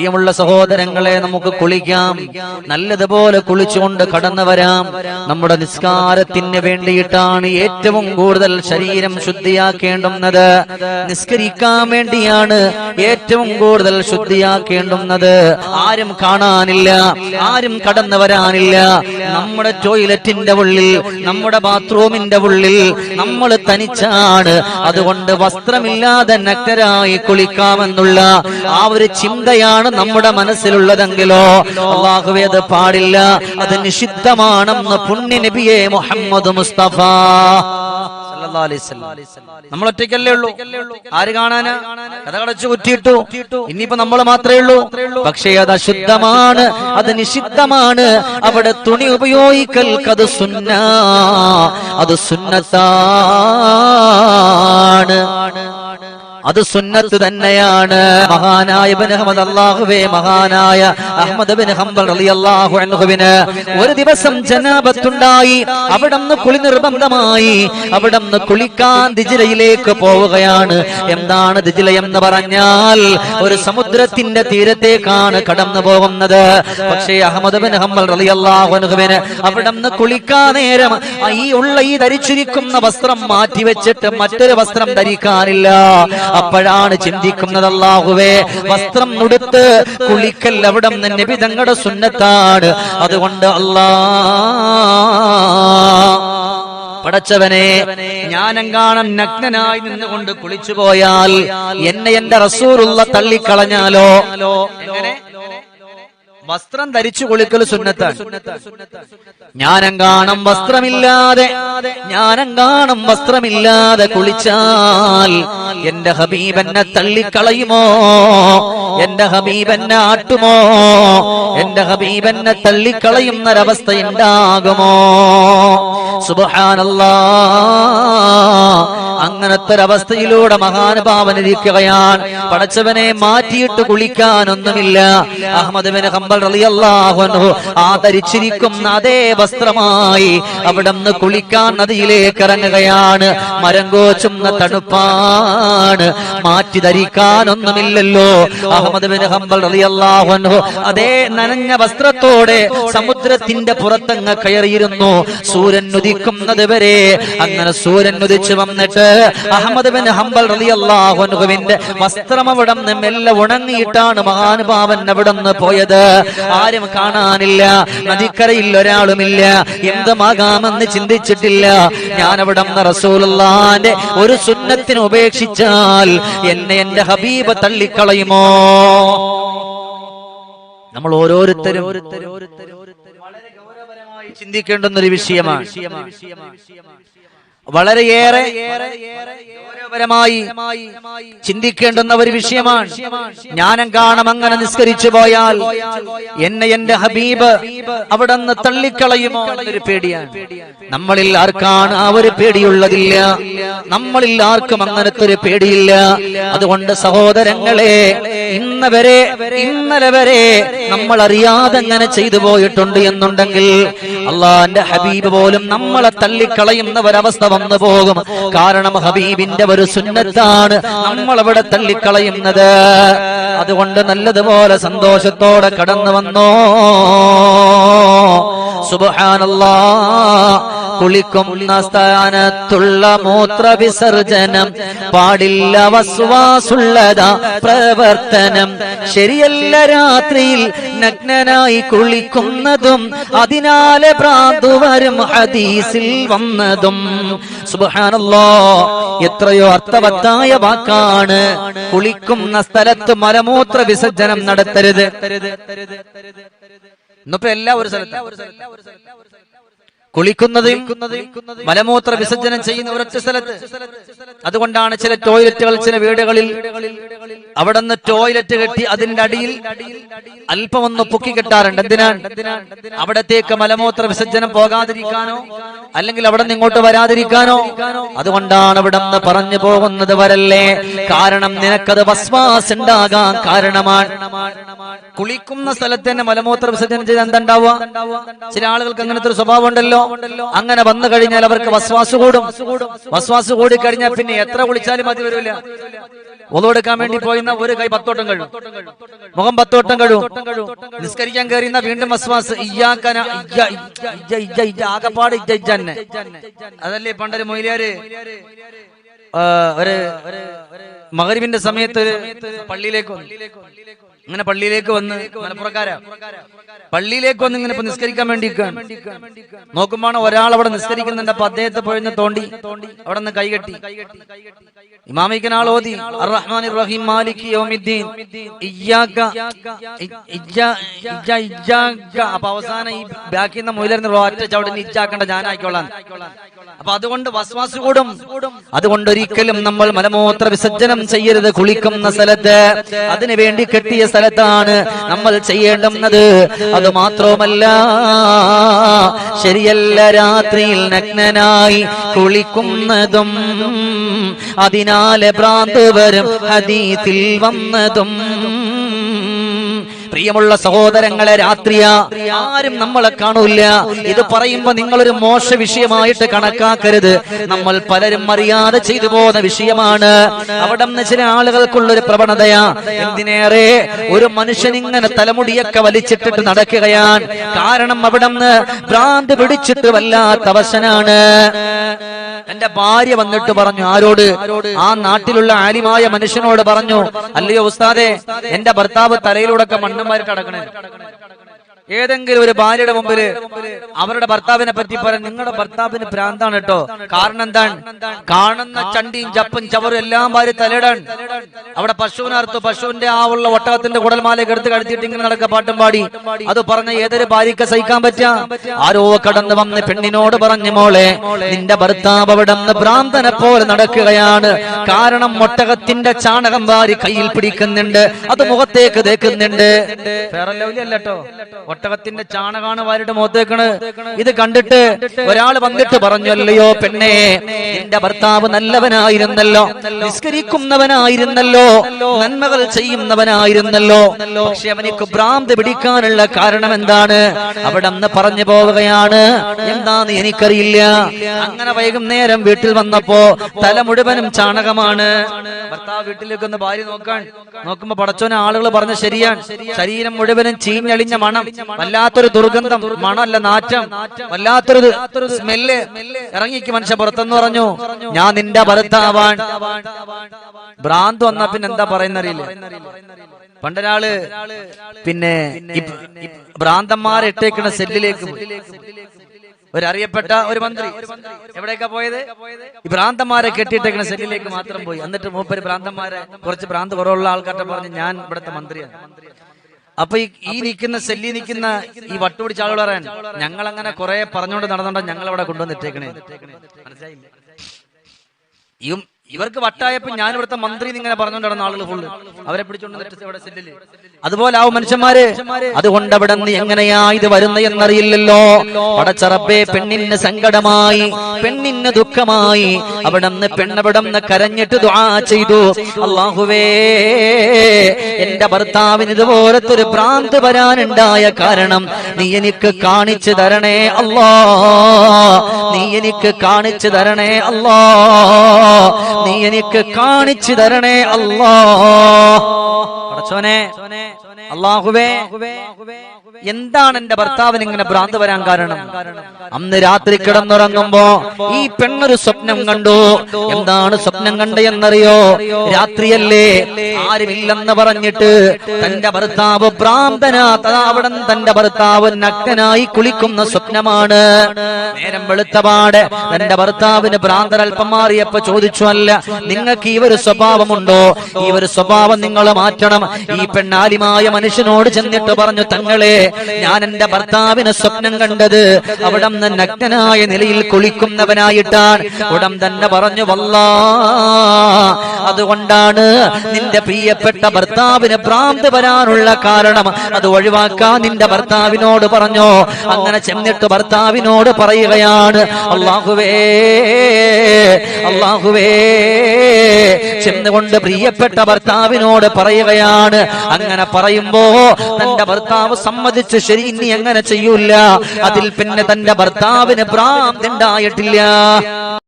പ്രിയമുള്ള സഹോദരങ്ങളെ നമുക്ക് കുളിക്കാം. നല്ലതുപോലെ കുളിച്ചുകൊണ്ട് കടന്നു വരാം. നമ്മുടെ നിസ്കാരത്തിന് വേണ്ടിയിട്ടാണ് ഏറ്റവും കൂടുതൽ ശരീരം ശുദ്ധിയാക്കേണ്ടുന്നത്. നിസ്കരിക്കാൻ വേണ്ടിയാണ് ഏറ്റവും കൂടുതൽ ശുദ്ധിയാക്കേണ്ടുന്നത്. ആരും കാണാനില്ല ആരും കടന്നു വരാനില്ല. നമ്മുടെ ടോയ്ലറ്റിന്റെ ഉള്ളിൽ നമ്മുടെ ബാത്റൂമിന്റെ ഉള്ളിൽ നമ്മൾ തനിച്ചാണ്. അതുകൊണ്ട് വസ്ത്രമില്ലാതെ നഗ്നരായി കുളിക്കാമെന്നുള്ള ആ ഒരു ചിന്തയാണ് നമ്മുടെ മനസ്സിലുള്ളതെങ്കിലോ അള്ളാഹുവേ അത് പാടില്ല. അത് നിഷിദ്ധമാണെന്ന് പുണ്യ നബിയെ മുഹമ്മദ് മുസ്തഫ. നമ്മൾ ഒറ്റയ്ക്കല്ലേ ഉള്ളൂ. ആര് കാണാന്? കഥ കടച്ചു കുറ്റിയിട്ടു ഇനിയിപ്പോ നമ്മൾ മാത്രമേ ഉള്ളൂ. പക്ഷേ അത് അശുദ്ധമാണ്. അത് നിഷിദ്ധമാണ്. അവിടെ തുണി ഉപയോഗിക്കൽ അത് സുന്ന. അത് സുന്നത്താണ്. അത് സുന്നത്ത് തന്നെയാണ്. മഹാനായ മഹാനായ അഹമ്മദ് ഹംബൽ റളിയല്ലാഹു അൻഹുവിന് ഒരു ദിവസം ജനാപത്തുണ്ടായി. അവിടുന്ന് കുളി നിർബന്ധമായി. അവിടുന്ന് കുളിക്കാൻ ദിജിലയിലേക്ക് പോവുകയാണ്. എന്താണ് ദിജില എന്ന് പറഞ്ഞാൽ ഒരു സമുദ്രത്തിന്റെ തീരത്തേക്കാണ് കടന്നു പോകുന്നത്. പക്ഷേ അഹമ്മദ് ബിൻ ഹംബൽ റളിയല്ലാഹു അൻഹുവിന് കുളിക്കാൻ നേരം ഈ ഉള്ള ഈ ധരിച്ചിരിക്കുന്ന വസ്ത്രം മാറ്റി വെച്ചിട്ട് മറ്റൊരു വസ്ത്രം ധരിക്കാനില്ല. അപ്പോഴാണ് ചിന്തിക്കുന്നത് അല്ലാഹുവേ വസ്ത്രം ഉടുത്ത് കുളിക്കൽ അവിടെ നബി തങ്ങളുടെ സുന്നത്താണ്. അതുകൊണ്ട് അല്ലാ പടച്ചവനെ ഞാനെങ്കാണം നഗ്നനായി നിന്നുകൊണ്ട് കുളിച്ചു പോയാൽ എന്നെ എന്റെ റസൂറുള്ള തള്ളിക്കളഞ്ഞാലോ? എങ്ങനെ? വസ്ത്രം ധരിച്ചു കുളിക്കൽ സുന്നത്താണ്. ഞാനെങ്കാണം വസ്ത്രമില്ലാതെ ഞാനെങ്കാണം വസ്ത്രമില്ലാതെ കുളിച്ചാൽ എന്റെ ഹബീബെന്നെ തള്ളിക്കളയുമോ? എന്റെ ഹബീബെന്നെ ആട്ടുമോ? എന്റെ ഹബീബെന്നെ തള്ളിക്കളയുന്നൊരവസ്ഥ ഉണ്ടാകുമോ സുബഹാനല്ലാ. അങ്ങനത്തെ ഒരവസ്ഥയിലൂടെ മഹാനുഭാവനിരിക്കുകയാണ് പടച്ചവനെ മാറ്റിയിട്ട് കുളിക്കാനൊന്നുമില്ല. അഹമ്മദ് ബിൻ ഹംബൽ റളിയല്ലാഹു അൻഹു ആ ധരിച്ചിരിക്കുന്ന അതേ വസ്ത്രമായി അവിടെ നിന്ന് കുളിക്കാൻ നദിയിലേക്ക് ഇറങ്ങുകയാണ് മരം കോച്ചുന്ന തണുപ്പാണ്. മാറ്റി ധരിക്കാനൊന്നുമില്ലല്ലോ. അഹമ്മദ് ബിൻ ഹംബൽ റളിയല്ലാഹു അതേ നനഞ്ഞ വസ്ത്രത്തോടെ സമുദ്രത്തിന്റെ പുറത്തങ്ങ് കയറിയിരുന്നു. സൂര്യൻ ഉദിക്കുന്നത് വരെ അങ്ങനെ സൂര്യൻ ഉദിച്ചു വന്നിട്ട് അഹമ്മദ് ബിൻ ഹംബൽ റളിയല്ലാഹു അൻഹുവിന്റെ വസ്ത്രം അവിടെ നിന്ന് മെല്ലെ ഉണങ്ങിയിട്ടാണ് മഹാനുഭാവൻ അവിടെ നിന്ന് പോയത്. ആരും കാണാനില്ല. നദിക്കരയിൽ ഒരാളുമില്ല. എന്തുമാകാമെന്ന് ചിന്തിച്ചിട്ടില്ല. ഞാൻ അവിടെ റസൂലുള്ളാന്റെ ഒരു സുന്നത്തിന് ഉപേക്ഷിച്ചാൽ എന്നെ എന്റെ ഹബീബ തള്ളിക്കളയുമോ? നമ്മൾ ഓരോരുത്തരും വളരെ ഗൗരവപരമായി ചിന്തിക്കേണ്ടുന്ന ഒരു വിഷയമാണ്. വളരെയേറെ ഗൗരവപരമായി ചിന്തിക്കേണ്ടുന്ന ഒരു വിഷയമാണ്. ജ്ഞാനം കാണം അങ്ങനെ നിസ്കരിച്ചു പോയാൽ എന്നെ എന്റെ ഹബീബ് അവിടെ നിന്ന് തള്ളിക്കളയുമോ എന്നൊരു പേടിയാണ്. നമ്മളിൽ ആർക്കാണ് ആ ഒരു പേടിയുള്ളതില്ല. നമ്മളിൽ ആർക്കും അങ്ങനത്തെ ഒരു പേടിയില്ല. അതുകൊണ്ട് സഹോദരങ്ങളെ ഇന്ന് വരെ ഇന്നലെ വരെ നമ്മൾ അറിയാതെ അങ്ങനെ ചെയ്തു പോയിട്ടുണ്ട് എന്നുണ്ടെങ്കിൽ അള്ളാന്റെ ഹബീബ് പോലും നമ്മളെ തള്ളിക്കളയുന്ന ഒരവസ്ഥ വന്നു പോകും. കാരണം ഹബീബിന്റെ ഒരു സുന്നത്താണ് നമ്മൾ അവിടെ തള്ളിക്കളയുന്നത്. അതുകൊണ്ട് നല്ലതുപോലെ സന്തോഷത്തോടെ കടന്നു വന്നോ. സുബഹാനല്ലാ. കുളിക്കുന്ന സ്ഥാനത്തുള്ള മൂത്ര വിസർജനം പാടില്ല വസ്വാസുള്ളതാ പ്രവർത്തനം. ശരിയല്ല രാത്രിയിൽ നഗ്നനായി കുളിക്കുന്നതും അതിനാലെ ഭ്രാന്തു വരും ഹദീസിൽ വന്നതും. സുബാനല്ലോ എത്രയോ അർത്ഥവത്തായ വാക്കാണ്. കുളിക്കുന്ന സ്ഥലത്ത് മലമൂത്ര വിസർജനം നടത്തരുത്. ഇന്നിപ്പോ എല്ലാ ഒരു സ്ഥലത്ത്. കുളിക്കുന്നതും മലമൂത്ര വിസർജനം ചെയ്യുന്ന ഒരൊറ്റ സ്ഥലത്ത്. അതുകൊണ്ടാണ് ചില ടോയ്ലറ്റുകൾ ചില വീടുകളിൽ അവിടെ നിന്ന് ടോയ്ലറ്റ് കെട്ടി അതിന്റെ അടിയിൽ അല്പം ഒന്ന് പൊക്കി കെട്ടാറുണ്ട്. എന്തിനാ? അവിടത്തേക്ക് മലമൂത്ര വിസർജനം പോകാതിരിക്കാനോ? അല്ലെങ്കിൽ അവിടെ നിന്ന് ഇങ്ങോട്ട് വരാതിരിക്കാനോ? അതുകൊണ്ടാണ് അവിടെ നിന്ന് പറഞ്ഞു പോകുന്നത് വരല്ലേ? കാരണം നിനക്കത് വസ്വാസ് ഉണ്ടാകാൻ കാരണമാണ്. കുളിക്കുന്ന സ്ഥലത്ത് തന്നെ മലമൂത്ര വിസർജനം ചെയ്ത് എന്താണ്ടാവുക ചില ആളുകൾക്ക് അങ്ങനത്തെ ഒരു സ്വഭാവം ഉണ്ടല്ലോ. അങ്ങനെ വന്നു കഴിഞ്ഞാൽ അവർക്ക് വസ്വാസ് കൂടും. വസ്വാസ് കൂടി. കഴിഞ്ഞാൽ പിന്നെ എത്ര കുളിച്ചാലും മതി വരില്ല. ഒതുവെടുക്കാൻ വേണ്ടി പോയിന്ന ഒരു കൈ പത്തോട്ടം കഴിയും മുഖം പത്തോട്ടം കഴിയും നിസ്കരിക്കാൻ കയറിയുന്ന വീണ്ടും വസ്വാസ് ഇയ്യാക്കന ഇയ്യ, ഇയ്യ, ഇയ്യ, ഇയ്യ, ഇയ്യ, ആകപ്പാട് ഇജ്ജ ഇജ്ജ തന്നെ. അതല്ലേ പണ്ടൊരു മൊയിലാര്? ഒരു മകരിവിന്റെ സമയത്ത് പള്ളിയിലേക്ക് പള്ളിയിലേക്ക് ഇങ്ങനെ പള്ളിയിലേക്ക് വന്ന് മലപ്പുറക്കാരാ. പള്ളിയിലേക്ക് വന്ന് ഇങ്ങനെ നിസ്കരിക്കാൻ വേണ്ടി നോക്കുമ്പോൾ ഒരാൾ അവിടെ നിസ്കരിക്കുന്നുണ്ട് അപ്പൊ അദ്ദേഹത്തെ പോയിരുന്ന തോണ്ടി അവിടെ നിന്ന് കൈകെട്ടി. ഇമാമിക്കനാൾ ഓതി റഹീം മാലിക്. അപ്പൊ അവസാനം ഈ ബാക്കിൽ നിന്ന് മുയിലിരുന്ന് ഒറ്റ ചവിടിന് ഇജ്ജാക്കണ്ട ഞാനായിക്കോളാം അപ്പൊ അതുകൊണ്ട് വസ്വാസ് കൂടും. അതുകൊണ്ട് ഒരിക്കലും നമ്മൾ മലമൂത്ര വിസർജനം ചെയ്യരുത് കുളിക്കുന്ന സ്ഥലത്ത്. അതിനു വേണ്ടി കെട്ടിയ സ്ഥലത്താണ് നമ്മൾ ചെയ്യേണ്ടുന്നത്. അത് മാത്രവുമല്ല ശരിയല്ല രാത്രിയിൽ നഗ്നനായി കുളിക്കുന്നതും അതിനാലെ ഭ്രാന്ത് വരും ഹദീസിൽ വന്നതും. പ്രിയമുള്ള സഹോദരങ്ങളെ രാത്രിയാ. ആരും നമ്മളെ കാണൂല ഇത് പറയുമ്പോ നിങ്ങളൊരു മോശ വിഷയമായിട്ട് കണക്കാക്കരുത്. നമ്മൾ പലരും അറിയാതെ ചെയ്തു പോകുന്ന വിഷയമാണ്. അവിടെ നിന്ന് ചില ആളുകൾക്കുള്ളൊരു പ്രവണതയാ. എന്തിനേറെ ഒരു മനുഷ്യൻ ഇങ്ങനെ തലമുടിയൊക്കെ വലിച്ചിട്ടിട്ട് നടക്കുകയാണ്. കാരണം അവിടെ നിന്ന് ഭ്രാന്ത് പിടിച്ചിട്ട് വല്ലാത്ത അവശനാണ്. എന്റെ ഭാര്യ വന്നിട്ട് പറഞ്ഞു ആരോട്? ആ നാട്ടിലുള്ള ആലിമായ മനുഷ്യനോട് പറഞ്ഞു അല്ലയോ ഉസ്താദെ എന്റെ ഭർത്താവ് തലയിലൂടെ മണ്ണന്മാർ അടക്കണേ ഏതെങ്കിലും ഒരു ഭാര്യയുടെ മുമ്പിൽ അവരുടെ ഭർത്താവിനെ പറ്റി പറയാൻ നിങ്ങളുടെ ഭർത്താവിന് ഭ്രാന്താണ് കേട്ടോ. കാരണം എന്താണ്? കാണുന്ന ചണ്ടിയും ചപ്പും ചവറും എല്ലാം ഭാര്യ തലയിടാൻ. അവിടെ പശുവിനർത്ത് പശുവിന്റെ ആ ഉള്ള ഒട്ടകത്തിന്റെ കുടൽമാലയൊക്കെ എടുത്ത് കഴിച്ചിട്ട് ഇങ്ങനെ നടക്ക പാട്ടും പാടി. അത് പറഞ്ഞ ഏതൊരു ഭാര്യക്ക് സഹിക്കാൻ പറ്റാ? ആരോ കടന്നു വന്ന് പെണ്ണിനോട് പറഞ്ഞു മോളെ നിന്റെ ഭർത്താവ് അവിടെ ഭ്രാന്തനെ പോലെ നടക്കുകയാണ്. കാരണം ഒട്ടകത്തിന്റെ ചാണകം വാരി കയ്യിൽ പിടിക്കുന്നുണ്ട്. അത് മുഖത്തേക്ക് തേക്കുന്നുണ്ട്. കേട്ടോ. ഒട്ടകത്തിന്റെ ചാണകാണ് വാരിട്ട് മുഖത്തേക്കണ്. ഇത് കണ്ടിട്ട് ഒരാൾ വന്നിട്ട് പറഞ്ഞു അല്ലയോ പെണ്ണേ നിന്റെ ഭർത്താവ് നല്ലവനായിരുന്നല്ലോ നിസ്കരിക്കുന്നവനായിരുന്നല്ലോ നന്മകൾ ചെയ്യുന്നവനായിരുന്നല്ലോ പക്ഷെ അവനിക്ക് ഭ്രാന്ത് പിടിക്കാനുള്ള കാരണം എന്താണ്? അവിടെ അന്ന് പറഞ്ഞു പോവുകയാണ്. എന്താന്ന് എനിക്കറിയില്ല. അങ്ങനെ വൈകുന്നേരം വീട്ടിൽ വന്നപ്പോ തല മുഴുവനും ചാണകമാണ്. ഭർത്താവ് വീട്ടിലേക്ക് ഒന്ന് ഭാര്യ നോക്കാൻ. നോക്കുമ്പോ പടച്ചോനെ ആളുകൾ പറഞ്ഞ ശരിയാണ്. ശരീരം മുഴുവനും ചീഞ്ഞളിഞ്ഞ മണം. വല്ലാത്തൊരു ദുർഗന്ധം മണല്ല നാറ്റം. വല്ലാത്തൊരു സ്മെല്ല് ഇറങ്ങിക്ക് മനുഷ്യ പുറത്തെന്ന് പറഞ്ഞു. ഞാൻ നിന്റെ ഭർത്താവാൻ ഭ്രാന്ത് വന്ന പിന്നെ എന്താ പറയുന്നറിയില്ല. പണ്ടൊരാൾ പിന്നെ ഭ്രാന്തന്മാരെ ഇട്ടേക്കുന്ന സെല്ലിലേക്ക് ഒരറിയപ്പെട്ട ഒരു അറിയപ്പെട്ട ഒരു മന്ത്രി. എവിടെയൊക്കെ പോയത്? ഈ ഭ്രാന്തന്മാരെ കെട്ടിയിട്ടേക്കുന്ന സെല്ലിലേക്ക് മാത്രം പോയി. എന്നിട്ട് മൂപ്പര് ഭ്രാന്തന്മാരെ കുറച്ച് ഭ്രാന്ത് കുറവുള്ള ആൾക്കാരുടെ പറഞ്ഞ് ഞാൻ ഇവിടുത്തെ മന്ത്രിയാണ്. അപ്പൊ ഈ നിൽക്കുന്ന സെല്ലി നിൽക്കുന്ന ഈ വട്ടുപിടിച്ച ആളുകൾ പറയാൻ ഞങ്ങൾ അങ്ങനെ കുറെ പറഞ്ഞുകൊണ്ട് നടന്നോണ്ടാ ഞങ്ങൾ അവിടെ കൊണ്ടുവന്നിട്ടേക്കണേ. മനസ്സിലായില്ല? ഈ ഇവർക്ക് വട്ടായപ്പോ ഞാൻ ഇവിടുത്തെ മന്ത്രി ഇങ്ങനെ പറഞ്ഞുകൊണ്ട് നടന്ന ആളുകൾ ഫുള്ള് അവരെ പിടിച്ചോണ്ട് അതുപോലെ ആവും മനുഷ്യന്മാര് അതുകൊണ്ട് അവിടെ നിന്ന് എങ്ങനെയാ ഇത് വരുന്ന എന്നറിയില്ലല്ലോ. പടച്ചറപ്പേ പെണ്ണിന് സങ്കടമായി പെണ്ണിന് ദുഃഖമായി. അവിടെ നിന്ന് പെണ്ണവിടെ നിന്ന് കരഞ്ഞിട്ട് ദുആ ചെയ്തു. അള്ളാഹുവേ എന്റെ ഭർത്താവിന് ഇതുപോലത്തെ ഒരു ഭ്രാന്ത് വരാനുണ്ടായ കാരണം നീ എനിക്ക് കാണിച്ചു തരണേ അല്ലാ നീ എനിക്ക് കാണിച്ചു തരണേ അല്ലാ എനിക്ക് കാണിച്ചു തരണേ അല്ലാ പടച്ചോനെ അള്ളാഹുവേ എന്താണ് എന്റെ ഭർത്താവിന് ഇങ്ങനെ ഭ്രാന്ത് വരാൻ കാരണം? അന്ന് രാത്രി കിടന്നുറങ്ങുമ്പോ ഈ പെണ്ണൊരു സ്വപ്നം കണ്ടു. എന്താണ് സ്വപ്നം കണ്ട് എന്നറിയോ? രാത്രിയല്ലേ? ആരുമില്ലെന്ന് പറഞ്ഞിട്ട് തന്റെ ഭർത്താവ് ഭ്രാന്തനാ. അവിടെ തന്റെ ഭർത്താവ് നഗ്നായി കുളിക്കുന്ന സ്വപ്നമാണ്. നേരം വെളുത്തപാട് തന്റെ ഭർത്താവിന് ഭ്രാന്തൻ അല്പം മാറിയപ്പോ ചോദിച്ചു അല്ല നിങ്ങൾക്ക് ഈ ഒരു സ്വഭാവമുണ്ടോ? ഈ ഒരു സ്വഭാവം നിങ്ങൾ മാറ്റണം. ഈ പെണ്ണാലിമായ മനുഷ്യനോട് ചെന്നിട്ട് പറഞ്ഞു തങ്ങളെ ഞാൻ എന്റെ ഭർത്താവിനെ സ്വപ്നം കണ്ടത് അവിടം നഗ്നനായ നിലയിൽ കുളിക്കുന്നവനായിട്ടാണ്. ഉടം തന്നെ പറഞ്ഞു വല്ലാ അതുകൊണ്ടാണ് നിന്റെ പ്രിയപ്പെട്ട ഭർത്താവിന് ഭ്രാന്ത് വരാനുള്ള കാരണം. അത് ഒഴിവാക്കാൻ നിന്റെ ഭർത്താവിനോട് പറഞ്ഞു. അങ്ങനെ ചെന്നിട്ട് ഭർത്താവിനോട് പറയുകയാണ് അള്ളാഹുവേ അള്ളാഹുവേ. ചെന്നുകൊണ്ട് പ്രിയപ്പെട്ട ഭർത്താവിനോട് പറയുകയാണ് അങ്ങനെ പറയുമ്പോ തന്റെ ഭർത്താവ് സമ്മതിച്ച് ശരി ഇനി എങ്ങനെ ചെയ്യൂല അതിൽ പിന്നെ തന്റെ ഭർത്താവിന് പ്രാപ്തി ഉണ്ടായിട്ടില്ല.